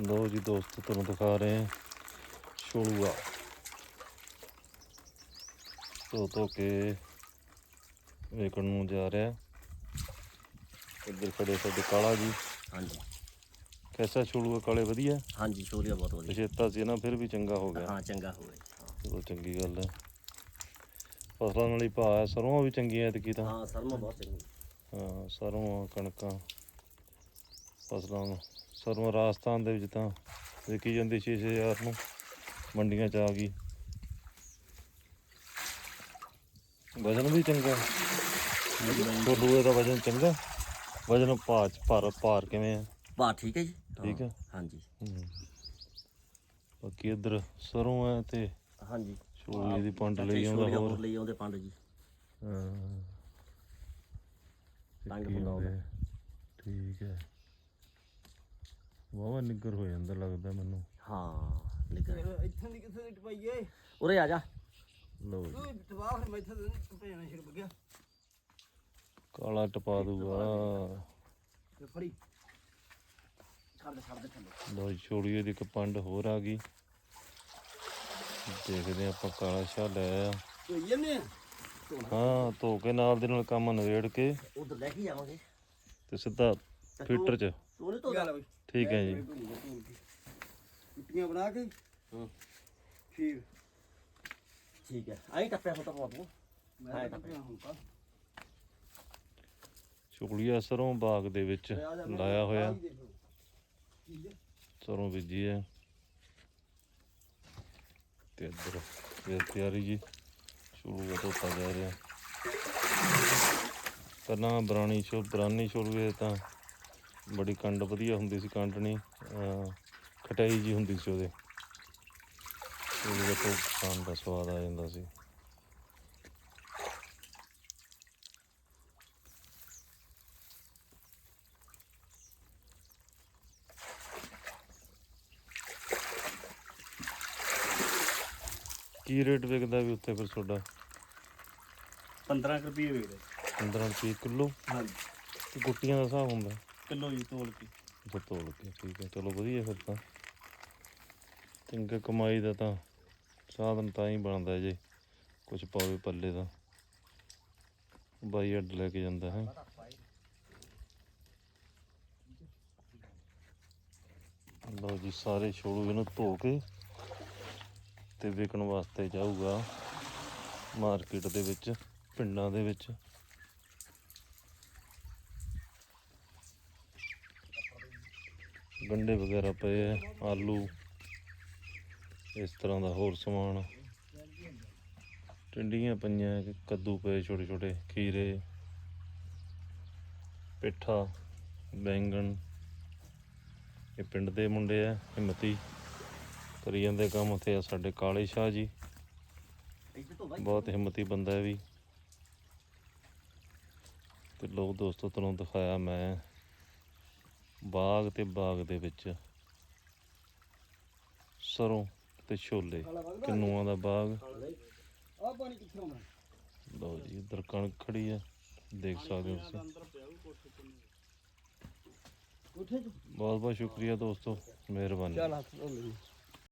ਲੋ ਜੀ ਦੋਸਤੋ ਤੁਹਾਨੂੰ ਦਿਖਾ ਰਹੇ ਹਾਂ ਛੋਲੂਆ। ਧੋ ਧੋ ਕੇ ਵੇਖਣ ਨੂੰ ਜਾ ਰਿਹਾ। ਇੱਧਰ ਖੜੇ ਸਾਡੇ ਕਾਲਾ ਜੀ। ਹਾਂਜੀ। ਕੈਸਾ ਛੋਲੂਆ ਕਾਲੇ ਵਧੀਆ? ਹਾਂਜੀ ਛੋਲੀਆ ਬਹੁਤ ਵਧੀਆ। ਪਛੇਤਾ ਸੀ ਨਾ ਫਿਰ ਵੀ ਚੰਗਾ ਹੋ ਗਿਆ। ਹਾਂ ਚੰਗਾ ਹੋਵੇ ਚਲੋ ਚੰਗੀ ਗੱਲ ਹੈ। ਫਸਲਾਂ ਨਾਲ ਹੀ ਭਾਅ ਹੈ ਸਰੋਂ ਵੀ ਚੰਗੀਆਂ ਐਤਕੀ ਤਾਂ। ਹਾਂ ਸਰਮਾ ਬਹੁਤ ਚੰਗੀ। ਹਾਂ ਸਰੋਂ ਕਣਕਾਂ। ਫਸਲਾਂ ਸਰੋਂ ਰਾਜਸਥਾਨ ਦੇ ਵਿੱਚ ਤਾਂ ਵਿਕੀ ਜਾਂਦੀ 6-6000 ਨੂੰ। ਮੰਡੀਆਂ 'ਚ ਆ ਗਈ। ਵਜਨ ਵੀ ਚੰਗਾ। ਛੋਲੂਏ ਦਾ ਵਜਨ ਚੰਗਾ। ਵਜਨ ਭਾਰ ਭਾਰ ਭਾਰ ਕਿਵੇਂ ਆ? ਬਾ ਠੀਕ ਹੈ ਜੀ? ਠੀਕ ਹੈ। ਹਾਂਜੀ। ਬਾਕੀ ਇੱਧਰ ਸਰੋਂ ਹੈ ਤੇ ਹਾਂਜੀ। ਛੋਲੂਏ ਦੀ ਪੰਡ ਲਈ ਆਉਂਦਾ ਹੋਰ। ਹੋਰ ਲਈ ਆਉਂਦੇ ਪੰਡ ਜੀ। ਹਾਂ। ਕੀ ਬਣਾਉਂਦਾ। ਹੁੰਦੇ? ਠੀਕ ਹੈ। ਵਾਵਾ ਨਿੱਗਰ ਹੋ ਜਾਂਦਾ ਲੱਗਦਾ ਮੈਨੂੰ। ਹਾਂ ਨਿਕਲ ਇੱਥੋਂ ਦੀ ਕਿੱਥੇ ਦੀ ਟਪਾਈਏ ਉਰੇ ਆ ਜਾ। ਜੀ। ਤੂੰ ਤਬਾਹ ਫਿਰ ਮੈਥੋਂ ਤਾਂ ਭੇਜਣਾ ਸ਼ੁਰੂ ਗਿਆ। ਕਾਲਾ ਟਪਾ ਦੂਗਾ। ਤੇ ਫੜੀ। ਛੱਡ ਦੇ ਛੱਡ ਦੇ ਥੱਲੇ। ਜੀ ਛੋੜੀਏ ਦੀ ਇੱਕ ਪੰਡ ਹੋਰ ਆ ਗਈ। ਦੇਖਦੇ ਆਪਾਂ ਕਾਲਾ ਸ਼ਾਹ ਲੈ ਆ? ਤੂੰ ਜੰਨੇ ਹਾਂ ਧੋ ਕੇ ਨਾਲ ਦੇ ਨਾਲ ਕੰਮ ਨਵੇੜ ਕੇ ਉਧਰ ਲੈ ਕੇ ਜਾਵਾਂਗੇ ਤੇ ਸਿੱਧਾ ਫੀਟਰ 'ਚ। ਤੂੰ ਨਹੀਂ ਧੋਦਾ? ਗੱਲ ਬਈ? ਠੀਕ ਹੈ ਜੀ। ਮਿੱਟੀਆਂ ਬਣਾ ਕੇ। ਹੂੰ। ਖੀਰ ਠੀਕ ਹੈ। ਆਈ ਟੱਪਿਆ ਹੁੰਦਾ ਬਹੁਤ ਤੂੰ ਮੈਂ ਹਾਂ, ਤਾਂ ਪਿਆ ਹੁਣ ਤਾਂ। ਛੋਲੀਆ ਸਰੋਂ ਬਾਗ ਦੇ ਵਿੱਚ ਲਾਇਆ ਹੋਇਆ। ਸਰੋਂ ਬੀਜੀ ਹੈ। ਤੇ ਇੱਧਰ ਫਿਰ ਤਿਆਰੀ ਜੀ। ਛੋਲੂਆ ਧੋਤਾ ਜਾ ਰਿਹਾ। ਪਹਿਲਾਂ ਬਰਾਣੀ ਛੋ ਬਰਾਨੀ ਛੋਲੂਏ ਤਾਂ ਬੜੀ ਕੰਡ ਵਧੀਆ ਹੁੰਦੀ ਸੀ ਕੰਡਣੀ ਅਹ ਖਟਾਈ ਜੀ ਹੁੰਦੀ ਸੀ ਉਹਦੇ। ਛੋਲੂਏ ਤੋਂ ਖਾਣ ਦਾ ਸਵਾਦ ਆ ਜਾਂਦਾ ਸੀ। ਕੀ ਰੇਟ ਵਿਕਦਾ ਵੀ ਉੱਥੇ ਫਿਰ ਤੁਹਾਡਾ? 15 ਕੁ ਰੁਪਏ ਵੇਚਦੇ 15 ਰੁਪਏ ਕਿਲੋ? ਹਾਂਜੀ। ਤੇ ਗੁੱਟੀਆਂ ਦਾ ਹਿਸਾਬ ਹੁੰਦਾ। ਕਿਲੋ ਜੀ ਤੋਲ ਕੇ। ਅੱਛਾ ਤੋਲ ਕੇ, ਠੀਕ ਹੈ, ਚਲੋ ਵਧੀਆ ਫਿਰ ਤਾਂ। ਚੰਗਾ ਕਮਾਈ ਦਾ ਤਾਂ ਸਾਧਨ ਤਾਂ ਹੀ ਬਣਦਾ ਜੇ ਕੁਝ ਪਾਵੇ ਪੱਲੇ ਦਾ। ਬਾਈ ਅੱਡ ਲੈ ਕੇ ਜਾਂਦਾ ਹੈ। ਲਓ ਜੀ, ਸਾਰੇ ਛੋੜੂ ਇਹਨੂੰ ਧੋ ਕੇ ਤੇ ਵਿਕਣ ਵਾਸਤੇ ਜਾਊਗਾ ਮਾਰਕੀਟ ਦੇ ਵਿੱਚ, ਪਿੰਡਾਂ ਦੇ ਵਿੱਚ। ਗੰਡੇ ਵਗੈਰਾ ਪਏ ਆ, ਆਲੂ, ਇਸ ਤਰ੍ਹਾਂ ਦਾ ਹੋਰ ਸਮਾਨ। ਟਿੰਡੀਆਂ ਪਈਆਂ, ਕੱਦੂ ਪਏ ਛੋਟੇ ਛੋਟੇ, ਖੀਰੇ, ਪਿੱਠਾ, ਬੈਂਗਣ। ਇਹ ਪਿੰਡ ਦੇ ਮੁੰਡੇ ਆ ਹਿੰਮਤੀ ਕਰੀ ਜਾਂਦੇ ਕੰਮ ਉੱਥੇ ਆ ਸਾਡੇ ਕਾਲੇ ਸ਼ਾਹ ਜੀ। ਬਹੁਤ ਹਿੰਮਤੀ ਬੰਦਾ ਹੈ ਵੀ। ਤੇ ਲੋਕ ਦੋਸਤੋ, ਤੁਹਾਨੂੰ ਦਿਖਾਇਆ ਮੈਂ ਬਾਗ ਤੇ ਬਾਗ ਦੇ ਵਿੱਚ ਸਰੋਂ ਤੇ ਛੋਲੇ ਕਿੰਨੂਆਂ ਦਾ ਬਾਗ। ਆ ਪਾਣੀ ਕਿੱਥੇ ਆਉਣਾ ਲਓ ਜੀ ਇੱਧਰ ਕਣਕ ਖੜੀ ਆ ਦੇਖ ਸਕਦੇ ਹੋ ਤੁਸੀਂ। ਬਹੁਤ ਬਹੁਤ ਸ਼ੁਕਰੀਆ ਦੋਸਤੋ ਮਿਹਰਬਾਨੀ। ਚੱਲ ਹੱਥ ਧੋ ਲਈ